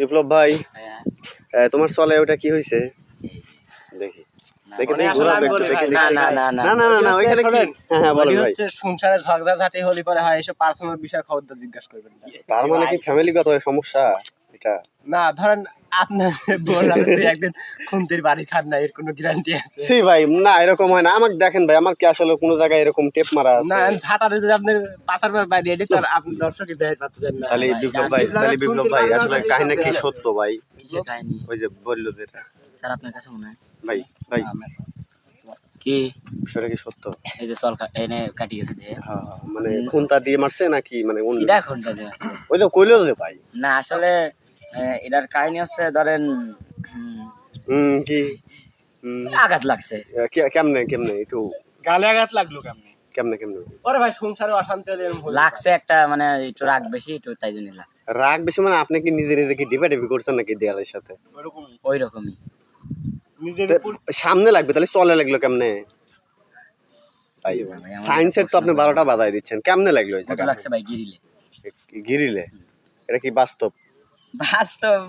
বিপ্লব ভাই হ্যাঁ, তোমার চলে ওটা কি হয়েছে দেখি। হ্যাঁ হ্যাঁ হয় তার মানে কি ফ্যামিলিগত সমস্যা? এটা না ধরেন আপনার বললাম তুই একদিন খুন্তির বাড়ি খান না এর কোনো গ্যারান্টি আছে? সি ভাই না এরকম হয় না। আমাকে দেখেন ভাই আমার কি আসলে কোনো জায়গায় এরকম টেপ মারা না আছে? ঝাঁটা দিতে আপনি পাশার পর বাইরে এডিট আপনি দর্শকই পাচ্ছেন না তাহলে বিপ্লব ভাই তাহলে বিপ্লব ভাই আসলে কাহিনী কি সত্য ভাই? কিসের কাহিনী? ওই যে বলল যেটা স্যার আপনার কাছে মনে হয়? ভাই ভাই। কি? সেটা কি সত্য? এই যে চল এনে কাটি গেছে দিয়ে। মানে খুনতা দিয়ে মারছে নাকি মানে অন্য এটা কোনটা দিয়ে আছে ওই তো কইলো যে ভাই। না আসলে এটার কাহিনী হচ্ছে ধরেন কি? আঘাত লাগছে। কেমনে কেমনে একটু গালে আঘাত লাগল কেমনে? কেমনে কেমনে? ওরে ভাই সংসারে অশান্তি হলে লাগছে একটা মানে একটু রাগ বেশি একটু তাই জন্য লাগছে। রাগ বেশি মানে আপনি কি নিজে নিজে কি করছেন নাকি দেয়ালের সাথে? সামনে লাগবে তাহলে চলে লাগল কেমনে? সায়েন্সের তো আপনি বারোটা বাধাই দিচ্ছেন কেমনে লাগল লাগছে ভাই গিরিলে? গিরিলে? এটা কি বাস্তব? বাস্তব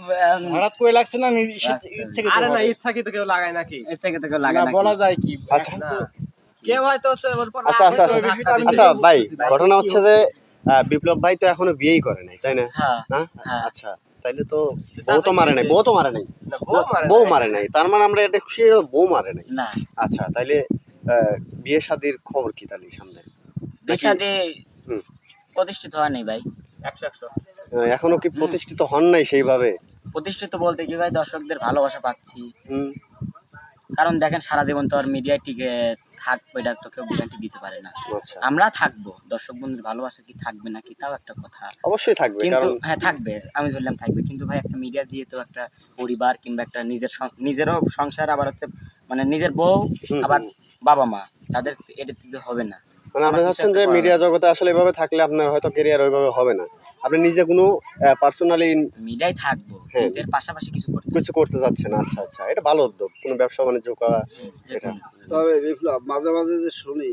হঠাৎ করে লাগছে না? বাস্তব। আরে না ইচ্ছা কেউ লাগায় নাকি ইচ্ছে কেউ লাগে না বলা যায় কি? আচ্ছা। কেউ হয়তো হচ্ছে ওর পর আচ্ছা আচ্ছা আচ্ছা। রাগ করে বিষয়টা আমি আচ্ছা নিজেই ভাই ঘটনা হচ্ছে যে বিপ্লব ভাই তো এখনও বিয়েই করে নাই তাই না? হ্যাঁ হ্যাঁ। আচ্ছা তাইলে তো বউ তো মারে নাই বউ তো মারে নাই। বউ মারে নাই। তার মানে আমরা এটা খুশি বউ মারে নাই। আচ্ছা তাইলে বিয়ে শাদির খবর কি তাহলে সামনে? বিষাদে হুম। প্রতিষ্ঠিত হয় নাই ভাই। একশো একশো। এখনও কি প্রতিষ্ঠিত হন নাই সেইভাবে? প্রতিষ্ঠিত বলতে কি ভাই দর্শকদের ভালোবাসা পাচ্ছি। কারণ দেখেন সারা জীবন তো আর মিডিয়ায় টিকে থাকবে এটা তো কেউ গ্যারান্টি দিতে পারে না। আচ্ছা। আমরা থাকব। দর্শক বন্ধুর ভালোবাসা কি থাকবে নাকি তাও একটা কথা। অবশ্যই থাকবে কিন্তু হ্যাঁ থাকবে আমি ধরলাম থাকবে। কিন্তু ভাই একটা মিডিয়া দিয়ে তো একটা পরিবার কিংবা একটা নিজের নিজেরও সংসার আবার হচ্ছে মানে নিজের বউ আবার বাবা মা তাদের এটা হবে না। মানে আপনি চাচ্ছেন যে মিডিয়া জগতে আসলে এভাবে থাকলে আপনার হয়তো কেরিয়ার ওইভাবে হবে না। আপনি নিজে কোনো পার্সোনালি মিডিয়ায় থাকব হ্যাঁ। এর পাশাপাশি কিছু করতে কিছু করতে যাচ্ছেন আচ্ছা আচ্ছা। এটা ভালো উদ্যোগ কোনো ব্যবসা বাণিজ্য করা যে এটা। তবে বিপ্লব মাঝে মাঝে যে শুনি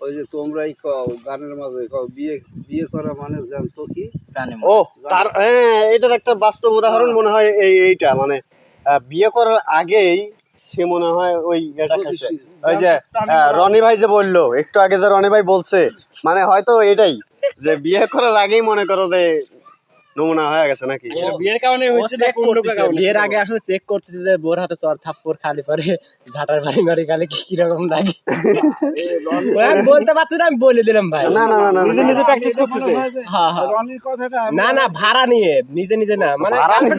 ওই যে তোমরাই কও গানের মাঝে কও বিয়ে বিয়ে করা মানে জানতো কি? প্রাণে ও তার হ্যাঁ এটার একটা বাস্তব উদাহরণ মনে হয় এই এইটা। মানে বিয়ে করার আগেই সে মনে হয় ওই এটা খাইছে ওই যে আহ, রনি ভাই যে বলল একটু আগে যে রনি ভাই বলছে মানে হয়তো এটাই যে বিয়ে করার আগেই মনে করো যে নমুনা হয়ে গেছে নাকি? বিয়ের কারণে হয়েছে না করতেছে? বিয়ের আগে আসলে চেক করতেছে যে বোর হাতে চর থাপ্পর খালি পরে ঝাঁটার বাড়ি মারি খালি কি কীরকম লাগে? আমি বলতে পারছি না আমি বলে দিলাম ভাই। না না না নিজে নিজে প্র্যাকটিস করতেছে। হ্যাঁ হ্যাঁ। রনির কথাটা না না ভাড়া নিয়ে নিজে নিজে না। মানে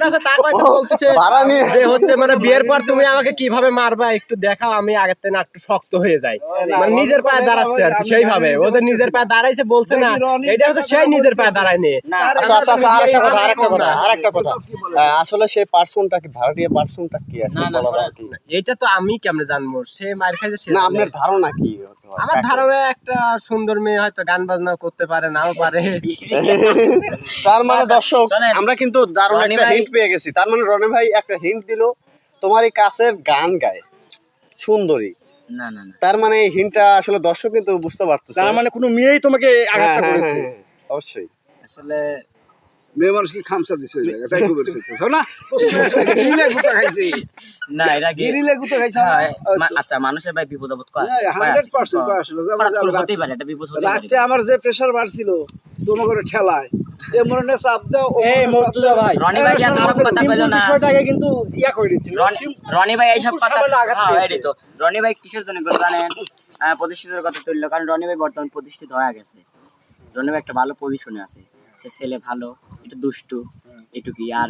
আছে তা কয়তো বলতেছে ভাড়া নিয়ে যে হচ্ছে মানে বিয়ের পর তুমি আমাকে কীভাবে মারবা একটু দেখাও আমি আগের থেকে না একটু শক্ত হয়ে যাই। মানে নিজের পায়ে দাঁড়াচ্ছে আর কি সেইভাবে। ও যে নিজের পায়ে দাঁড়াইছে বলছে না। এটা হচ্ছে সেই নিজের পায়ে দাঁড়ায় নিয়ে। আচ্ছা আচ্ছা আচ্ছা আরেকটা কথা আরেকটা কথা আরেকটা কথা। আসলে সেই পার্সনটা কি ভাড়াটিয়া পার্সনটা কি আছে? এইটা তো আমি কেমনে জানব? সে মার খাইছে সে না আপনার ধারণা কি? আমার ধারণা একটা সুন্দর মেয়ে হয়তো গান বাজনা করতে পারে নাও পারে। তার মানে দর্শক আমরা কিন্তু দারুণ একটা হিন্ট পেয়ে গেছি। তার মানে রনে ভাই একটা হিন্ট দিল তোমার এই কাছের গান গায়। সুন্দরী। না তার মানে এই হিন্টটা আসলে দর্শক কিন্তু বুঝতে পারতেছে। তার মানে কোনো মেয়েই তোমাকে হ্যাঁ, আঘাতটা হ্যাঁ, করেছে। হ্যাঁ, অবশ্যই। আসলে মেয়ে মানুষ কি খামসা দিছে ওই তাই খবর এসেছে না গিরিলে গুতা খাইছে। না এটা কি গিরিলে গুতা খাইছে হ্যাঁ, আচ্ছা মানুষের ভাই বিপদ আপদ কয়। আসলে হতেই পারে একটা বিপদ পারে। রাত্রে আমার যে প্রেশার বাড়ছিল তোমার করে ঠেলায় চাপ দাও এই মর্তুজা ভাই। রনি ভাই কথা বলল না। বিষয়টাকে কিন্তু ইয়া করে রনি- ভাই এইসব কথা হ্যাঁ তো। রনি ভাই কিসের জন্য করে জানেন? প্রতিষ্ঠিতের কথা তুললো কারণ রনি ভাই বর্তমান প্রতিষ্ঠিত হয়ে গেছে। রনি ভাই একটা ভালো পজিশনে আছে। সে ছেলে ভালো একটু দুষ্টু এটুকুই। আর